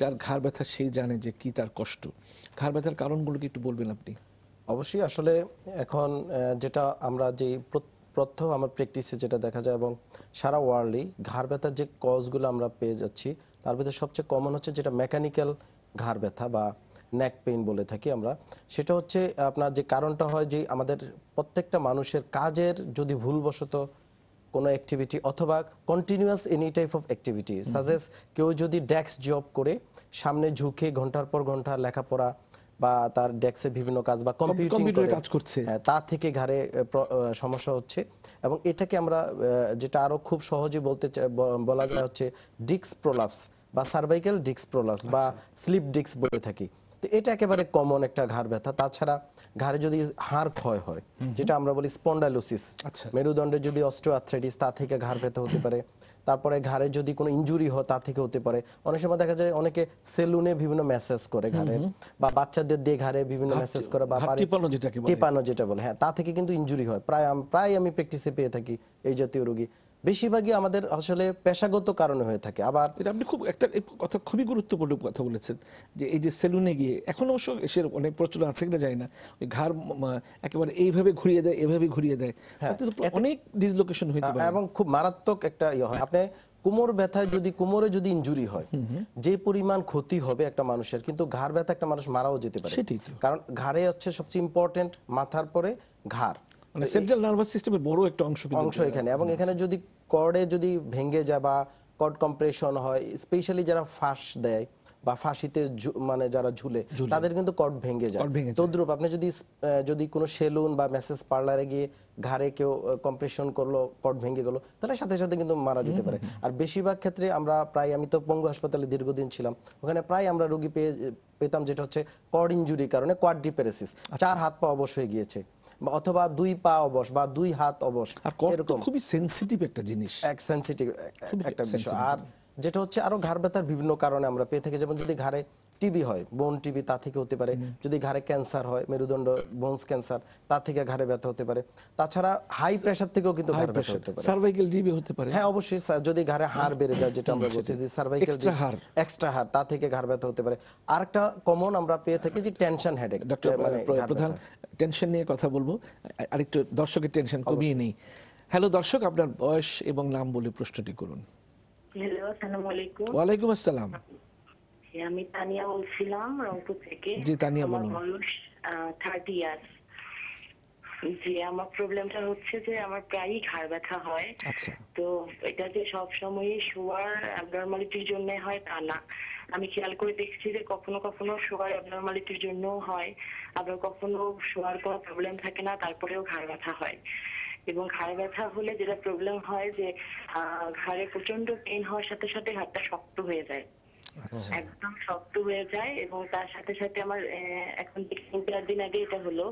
যার ঘাড় ব্যথা সেই জানে যে কি তার কষ্ট। ঘাড় ব্যথার কারণগুলোকে একটু বলবেন আপনি। অবশ্যই আসলে এখন যেটা আমরা যে প্র- প্রথম আমার প্র্যাকটিসে যেটা দেখা যায় এবং সারা ওয়ার্ল্ডই ঘাড় ব্যথার যে কজগুলো আমরা পেয়ে যাচ্ছি, তার ভিতরে সবচেয়ে কমন হচ্ছে যেটা মেকানিক্যাল ঘাড় ব্যথা বা নেক পেইন বলে থাকি আমরা। সেটা হচ্ছে আপনার যে কারণটা হয় যে আমাদের প্রত্যেকটা মানুষের কাজের যদি ভুলবশত কোনো অ্যাক্টিভিটি অথবা continuous any type of activity such as কেউ যদি ডেস্ক জব করে সামনে ঝুঁকে ঘণ্টার পর ঘণ্টা লেখাপড়া বা তার ডেস্কে বিভিন্ন কাজ বা কম্পিউটিং কাজ করছে। হ্যাঁ, তা থেকে ঘাড়ে আহ, সমস্যা হচ্ছে। এবং এটাকে আমরা যেটা আরও খুব সহজে বলতে বলা যায় হচ্ছে ডিক্স প্রোলাপস বা সার্ভাইকাল ডিক্স প্রোলাপস বা স্লিপ ডিক্স বলে থাকি। তো এটা একেবারে কমন একটা ঘাড় ব্যথা। তাছাড়া ঘাড়ে যদি হাড় ক্ষয় হয় যেটা আমরা বলি স্পন্ডাইলোসিস আচ্ছা। মেরুদণ্ডে যদি অস্টিওআর্থ্রাইটিস তা থেকে ঘাড় ব্যথা হতে পারে। তারপরে ঘাড়ে যদি কোনো ইনজুরি হয় তা থেকে হতে পারে। অনেক সময় দেখা যায় অনেকে সেলুনে বিভিন্ন ম্যাসেজ করে ঘাড়ে বা বাচ্চাদের দিয়ে ঘাড়ে বিভিন্ন ম্যাসেজ করে বা টিপানো যেটাকে বলে। টিপানো যেটা বলে। হ্যাঁ তা থেকে কিন্তু ইনজুরি হয়। প্রায় প্রায় আমি প্র্যাকটিসে পেয়ে থাকি এই জাতীয় রোগী। বেশিরভাগই আমাদের আসলে পেশাগত কারণে হয়ে থাকে। আবার এটা আপনি খুব একটা কথা খুবই গুরুত্বপূর্ণ কথা বলেছেন যে এই যে সেলুনে গিয়ে এখন অবশ্য এসে অনেক প্রচলন আছে কিনা যায় না। ওই ঘাড় একেবারে এইভাবে ঘুরিয়ে দেয় এভাবে ঘুরিয়ে দেয়। তো অনেক ডিসলোকেশন হইতে পারে। এবং খুব মারাত্মক একটা ইয়ে হয়। আপনি কোমর ব্যথায় যদি কোমরে যদি ইনজুরি হয় যে পরিমাণ ক্ষতি হবে একটা মানুষের কিন্তু ঘাড় ব্যথা একটা মানুষ মারাও যেতে পারে। কারণ ঘাড়ে হচ্ছে সবচেয়ে ইম্পর্টেন্ট মাথার পরে ঘাড়। মানে সেন্ট্রাল নার্ভাস সিস্টেমের বড় একটা অংশ কিন্তু অংশ এখানে এবং এখানে যদি কর্ডে যদি ভেঙে যায় বা কর্ড কম্প্রেশন হয় স্পেশালি যারা ফাঁস দেয় বা ফাঁসিতে মানে যারা ঝুলে তাদের কিন্তু কর্ড ভেঙে যায়। তদ্রুপ আপনি যদি যদি কোনো সেলুন বা মেসেজ পার্লারে গিয়ে ঘাড়ে কেউ কম্প্রেশন করল কর্ড ভেঙে গেলো তাহলে সাথে সাথে কিন্তু মারা যেতে পারে। আর বেশিরভাগ ক্ষেত্রে আমরা প্রায় আমি তো পঙ্গু হাসপাতালে দীর্ঘদিন ছিলাম ওখানে প্রায় আমরা রোগী পেয়ে পেতাম যেটা হচ্ছে কর্ড ইনজুরির কারণে কোয়াড্রিপেরেসিস চার হাত পা অবশ হয়ে গিয়েছে। অথবা দুই পা অবশ বা দুই হাত অবশ আর এরকম। খুবই সেনসিটিভ একটা জিনিস। এক সেনসিটিভ একটা বিষয়। আর যেটা হচ্ছে আরও ঘাড় ব্যথার বিভিন্ন কারণে আমরা পেয়ে থাকি। যেমন যদি ঘাড়ে টিবি হয় বোন টিবি তা থেকে হতে পারে। যদি ঘাড়ে ক্যান্সার হয় মেরুদণ্ড বোনস ক্যান্সার তা থেকে ঘাড়ে ব্যথা হতে পারে। তাছাড়া হাই প্রেশার থেকেও কিন্তু হাই ঘাড় ব্যথা প্রেশার হতে পারে। সার্ভাইকেল ডিবি হতে পারে। হ্যাঁ অবশ্যই যদি ঘাড়ে হাড় বেড়ে যায় যেটা আমরা বলছি যে সার্ভাইকাল Extra হাড়। এক্সট্রা হাড় তা থেকে ঘাড় ব্যথা হতে পারে। আরেকটা কমন আমরা পেয়ে থাকি যে টেনশন হেডেক ডক্টর মানে প্রধান টেনশন নিয়ে কথা বলব। আরেকটু দর্শকের টেনশন কমিয়ে নেই। হ্যালো দর্শক আপনার বয়স এবং নাম বলে প্রশ্নটি করুন। হ্যালো আসসালামু আলাইকুম। ওয়ালাইকুম আসসালাম। হ্যাঁ, আমি তানিয়া বলছিলাম রংপুর থেকে। জি, তানিয়া আমার বলুন। বয়স থার্টি ইয়ার্স যে আমার প্রবলেমটা হচ্ছে যে আমার প্রায়ই ঘাড় ব্যথা হয়। আচ্ছা। তো এটা যে সব সময় শোয়ার অ্যাবনর্মালিটির জন্য হয় তা না। আমি খেয়াল করে দেখছি যে কখনো কখনো শোয়ার অ্যাবনর্মালিটির জন্য হয়। আবার কখনো শোয়ার কোনো প্রবলেম থাকে না তারপরেও ঘাড় ব্যথা হয়। এবং ঘাড় ব্যথা হলে যেটা প্রবলেম হয় যে ঘাড়ে প্রচণ্ড পেন হওয়ার সাথে সাথে হাতটা শক্ত হয়ে যায়। একদম শক্ত হয়ে যায় এবং তার সাথে সাথে আমার এখন তিন চার দিন আগে এটা হলো,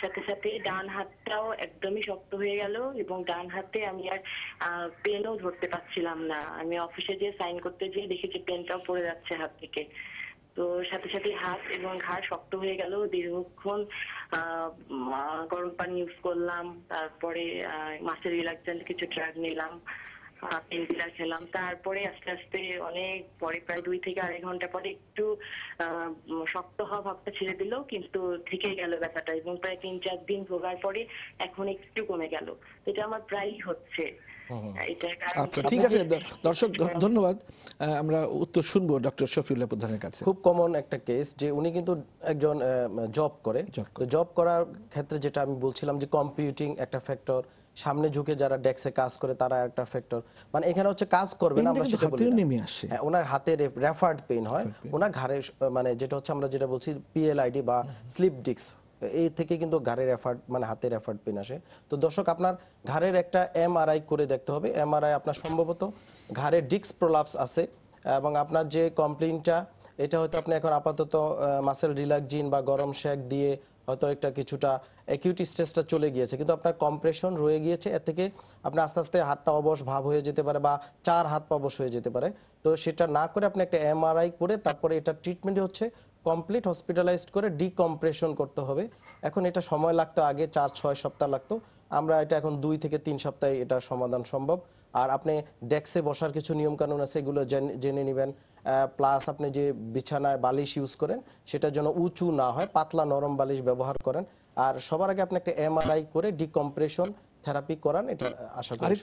সাথে সাথে ডান হাতটাও একদমই শক্ত হয়ে গেল এবং ডান হাতে আমি আর পেনও ধরতে পারছিলাম না। আমি অফিসে যে সাইন করতে যেয়ে দেখি যে পেনটাও পড়ে যাচ্ছে হাত থেকে। তো সাথে সাথে হাত এবং ঘাড় শক্ত হয়ে গেল। দীর্ঘক্ষণ গরম পানি ইউজ করলাম। তারপরে মাসের রিল্যাক্সেন্ট কিছু ড্রাগ নিলাম। পেন কিলার খেলাম। তারপরে আস্তে আস্তে অনেক পরে প্রায় দুই থেকে আড়াই ঘণ্টা পরে একটু আহ, শক্ত হওয়া ভাবটা ছেড়ে দিল কিন্তু থেকে গেল ব্যথাটা এবং প্রায় তিন চার দিন ভোগার পরে এখন একটু কমে গেল। এটা আমার প্রায়ই হচ্ছে। আচ্ছা ঠিক আছে। দর্শক ধন্যবাদ। আহ, আমরা উত্তর শুনব ডক্টর শফিউল্লাহ প্রধানের কাছে। খুব কমন একটা কেস যে উনি কিন্তু একজন জব করে। জব করার ক্ষেত্রে যেটা আমি বলছিলাম যে কম্পিউটিং একটা ফ্যাক্টর সামনে ঝুঁকে যারা ডেস্কে কাজ করে তারা একটা ফ্যাক্টর মানে এখানে হচ্ছে কাজ করবে না আমরা সেটা বলি। নেমে আসে। হ্যাঁ, ওনার হাতে রেফার্ড পেইন হয়। ওনার ঘাড়ে মানে যেটা হচ্ছে আমরা যেটা বলছি পিএলআইডি বা স্লিপ ডিস্ক এই থেকে কিন্তু ঘাড়ের এফার্ট মানে হাতের এফার্ট পেন আসে। তো দর্শক আপনার ঘাড়ের একটা এমআরআই করে দেখতে হবে। এমআরআই আপনার সম্ভবত ঘাড়ের ডিস্ক প্রলাপস আছে এবং আপনার যে কমপ্লেনটা এটা হয়তো আপনি এখন আপাতত মাসেল রিল্যাক্সিন বা গরম শেক দিয়ে হয়তো একটা কিছুটা অ্যাকিউটি স্টেজটা চলে গিয়েছে, কিন্তু আপনার কম্প্রেশন রয়ে গিয়েছে, এর থেকে আপনার আস্তে আস্তে হাতটা অবশ ভাব হয়ে যেতে পারে বা চার হাত পা অবশ হয়ে যেতে পারে। তো সেটা না করে আপনি একটা এমআরআই করে তারপরে এটা ট্রিটমেন্ট হচ্ছে কমপ্লিট হসপিটালাইজড করে ডিকম্প্রেশন করতে হবে। এখন এটা সময় লাগতো, আগে চার, ছয় সপ্তাহ লাগতো। আমরা এটা এখন দুই থেকে তিন সপ্তাহে এটা সমাধান সম্ভব। আর আপনি ডেস্কে বসার কিছু নিয়মকানুন আছে এগুলো জেনে- নেবেন। প্লাস আপনি যে বিছানায় বালিশ ইউজ করেন সেটা যেন উঁচু না হয় পাতলা নরম বালিশ ব্যবহার করেন। আর সবার আগে আপনি একটা এমআরআই করে ডিকম্প্রেশন থেরাপি করান এটা আশা করি